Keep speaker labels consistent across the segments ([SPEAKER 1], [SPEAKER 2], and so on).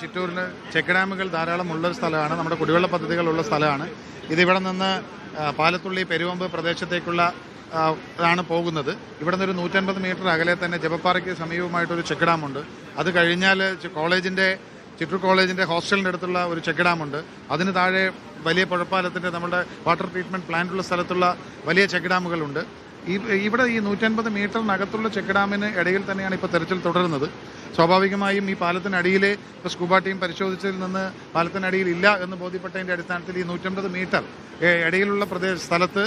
[SPEAKER 1] ചിറ്റൂരിന് check ഡാമുകൾ ധാരാളം ഉള്ളൊരു സ്ഥലമാണ്. നമ്മുടെ കുടിവെള്ള പദ്ധതികളുള്ള സ്ഥലമാണ്. ഇതിവിടെ നിന്ന് പാലത്തുള്ളി പെരുവമ്പ് പ്രദേശത്തേക്കുള്ള ആണ് പോകുന്നത്. ഇവിടെ നിന്നൊരു നൂറ്റൻപത് മീറ്റർ അകലെ തന്നെ ജപപ്പാറയ്ക്ക് സമീപമായിട്ടൊരു ചെക്ക് ഡാമുണ്ട്. അത് കഴിഞ്ഞാൽ കോളേജിന്റെ ചിറ്റൂർ കോളേജിന്റെ ഹോസ്റ്റലിന്റെ അടുത്തുള്ള ഒരു ചെക്ക് ഡാമുണ്ട്. അതിന് താഴെ വലിയ പുഴപ്പാലത്തിന്റെ നമ്മുടെ വാട്ടർ ട്രീറ്റ്മെന്റ് പ്ലാന്റുള്ള സ്ഥലത്തുള്ള വലിയ ചെക്ക് ഡാമുകളുണ്ട്. ഈ ഇവിടെ ഈ നൂറ്റൻപത് മീറ്ററിനകത്തുള്ള ചെക്ക് ഡാമിന് ഇടയിൽ തന്നെയാണ് ഇപ്പോൾ തെരച്ചിൽ തുടരുന്നത്. സ്വാഭാവികമായും ഈ പാലത്തിനടിയിലെ ഇപ്പോൾ സ്കൂബ ടീം പരിശോധിച്ചതിൽ നിന്ന് പാലത്തിനടിയിൽ ഇല്ല എന്ന് ബോധ്യപ്പെട്ടതിന്റെ അടിസ്ഥാനത്തിൽ ഈ നൂറ്റമ്പത് മീറ്റർ ഇടയിലുള്ള പ്രദേശ സ്ഥലത്ത്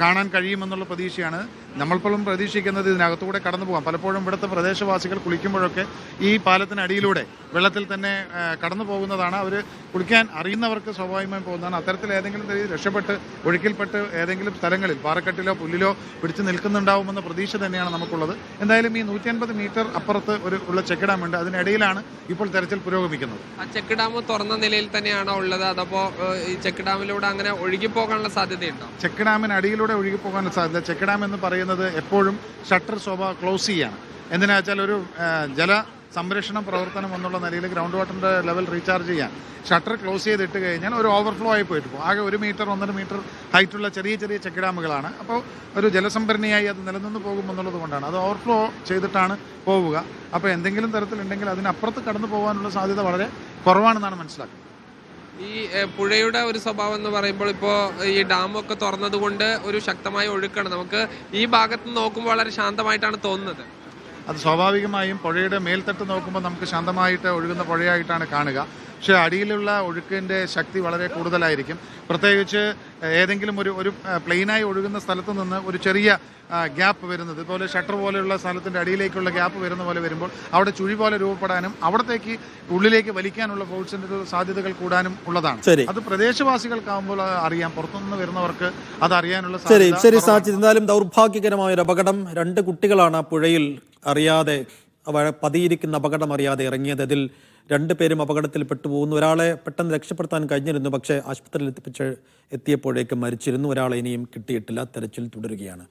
[SPEAKER 1] കാണാൻ കഴിയുമെന്നുള്ള പ്രതീക്ഷയാണ്. നമ്മൾപ്പോഴും പ്രതീക്ഷിക്കുന്നത് ഇതിനകത്തുകൂടെ കടന്നു പോകാം. പലപ്പോഴും ഇവിടുത്തെ പ്രദേശവാസികൾ കുളിക്കുമ്പോഴൊക്കെ ഈ പാലത്തിനടിയിലൂടെ വെള്ളത്തിൽ തന്നെ കടന്നു പോകുന്നതാണ് അവർ കുളിക്കാൻ അറിയുന്നവർക്ക് സ്വാഭാവികമായും പോകുന്നതാണ്. അത്തരത്തിൽ ഏതെങ്കിലും രീതിയിൽ രക്ഷപ്പെട്ട് ഒഴുക്കിൽപ്പെട്ട് ഏതെങ്കിലും സ്ഥലങ്ങളിൽ പാറക്കെട്ടിലോ പുല്ലിലോ പിടിച്ചു നിൽക്കുന്നുണ്ടാവുമെന്ന പ്രതീക്ഷ തന്നെയാണ് നമുക്കുള്ളത്. എന്തായാലും ഈ നൂറ്റി അൻപത് മീറ്റർ അപ്പുറത്ത് ഒരു ഉള്ള ചെക്ക് ഡാം ഉണ്ട് അതിനിടയിലാണ് ഇപ്പോൾ തെരച്ചിൽ പുരോഗമിക്കുന്നത്.
[SPEAKER 2] ആ ചെക്ക് ഡാം തുറന്ന നിലയിൽ തന്നെയാണോ ഉള്ളത്? അതപ്പോ ഈ ചെക്ക് ഡാമിലൂടെ അങ്ങനെ ഒഴുകി പോകാനുള്ള സാധ്യതയുണ്ടോ?
[SPEAKER 1] ചെക്ക് ഡാമിന് അടിയിലൂടെ ഒഴുകി പോകാൻ സാധ്യത. ചെക്ക് ഡാം എന്ന് പറയുന്നത് എപ്പോഴും ഷട്ടർ ശോഭ ക്ലോസ് ചെയ്യാണ്. എന്തിനാ വെച്ചാൽ ഒരു ജല സംരക്ഷണ പ്രവർത്തനം എന്നുള്ള നിലയിൽ ഗ്രൗണ്ട് വാട്ടറിന്റെ ലെവൽ റീചാർജ് ചെയ്യാൻ. ഷട്ടർ ക്ലോസ് ചെയ്തിട്ട് കഴിഞ്ഞാൽ ഒരു ഓവർഫ്ലോ ആയി പോയിട്ട് പോകും. ആകെ ഒരു മീറ്റർ ഒന്നര മീറ്റർ ഹൈറ്റുള്ള ചെറിയ ചെറിയ ചെക്ക് ഡാമുകളാണ് അപ്പോൾ ഒരു ജലസംഭരണിയായി അത് നിലനിന്ന് പോകുമെന്നുള്ളത് കൊണ്ടാണ്. അത് ഓവർഫ്ലോ ചെയ്തിട്ടാണ് പോവുക. അപ്പോൾ എന്തെങ്കിലും തരത്തിലുണ്ടെങ്കിൽ അതിനപ്പുറത്ത് കടന്നു പോകാനുള്ള സാധ്യത വളരെ കുറവാണെന്നാണ് മനസ്സിലാക്കുന്നത്.
[SPEAKER 2] ഈ പുഴയുടെ ഒരു സ്വഭാവം എന്ന് പറയുമ്പോൾ ഇപ്പോ ഈ ഡാമൊക്കെ തുറന്നത് കൊണ്ട് ഒരു ശക്തമായ ഒഴുക്കാണ്. നമുക്ക് ഈ ഭാഗത്ത് നോക്കുമ്പോൾ വളരെ ശാന്തമായിട്ടാണ് തോന്നുന്നത്.
[SPEAKER 1] അത് സ്വാഭാവികമായും പുഴയുടെ മേൽത്തട്ട് നോക്കുമ്പോൾ നമുക്ക് ശാന്തമായിട്ട് ഒഴുകുന്ന പുഴയായിട്ടാണ് കാണുക. പക്ഷേ അടിയിലുള്ള ഒഴുക്കിന്റെ ശക്തി വളരെ കൂടുതലായിരിക്കും. പ്രത്യേകിച്ച് ഏതെങ്കിലും ഒരു ഒരു പ്ലെയിനായി ഒഴുകുന്ന സ്ഥലത്ത് നിന്ന് ഒരു ചെറിയ ഗ്യാപ്പ് വരുന്നത്. ഇതുപോലെ ഷട്ടർ പോലെയുള്ള സ്ഥലത്തിന്റെ അടിയിലേക്കുള്ള ഗ്യാപ്പ് വരുന്ന പോലെ വരുമ്പോൾ അവിടെ ചുഴി പോലെ രൂപപ്പെടാനും അവിടത്തേക്ക് ഉള്ളിലേക്ക് വലിക്കാനുള്ള ഫോഴ്സിന്റെ സാധ്യതകൾ കൂടാനും ഉള്ളതാണ്. അത് പ്രദേശവാസികൾക്കാവുമ്പോൾ അറിയാം. പുറത്തുനിന്ന് വരുന്നവർക്ക് അത് അറിയാനുള്ള
[SPEAKER 3] ശരി.
[SPEAKER 1] സാധ്യത
[SPEAKER 3] ശരി. സാച്ചിത് എന്തായാലും ദൗർഭാഗ്യകരമായ ഒരു അപകടം രണ്ട് കുട്ടികളാണ് ആ പുഴയിൽ അറിയാതെ പതിയിരിക്കുന്ന അപകടം അറിയാതെ ഇറങ്ങിയത്. അതിൽ രണ്ടുപേരും അപകടത്തിൽ പെട്ടുപോകുന്നു. ഒരാളെ പെട്ടെന്ന് രക്ഷപ്പെടുത്താൻ കഴിഞ്ഞിരുന്നു. പക്ഷേ ആശുപത്രിയിൽ എത്തിപ്പിച്ച് എത്തിയപ്പോഴേക്കും മരിച്ചിരുന്നു. ഒരാളെ ഇനിയും കിട്ടിയിട്ടില്ല. തെരച്ചിൽ തുടരുകയാണ്.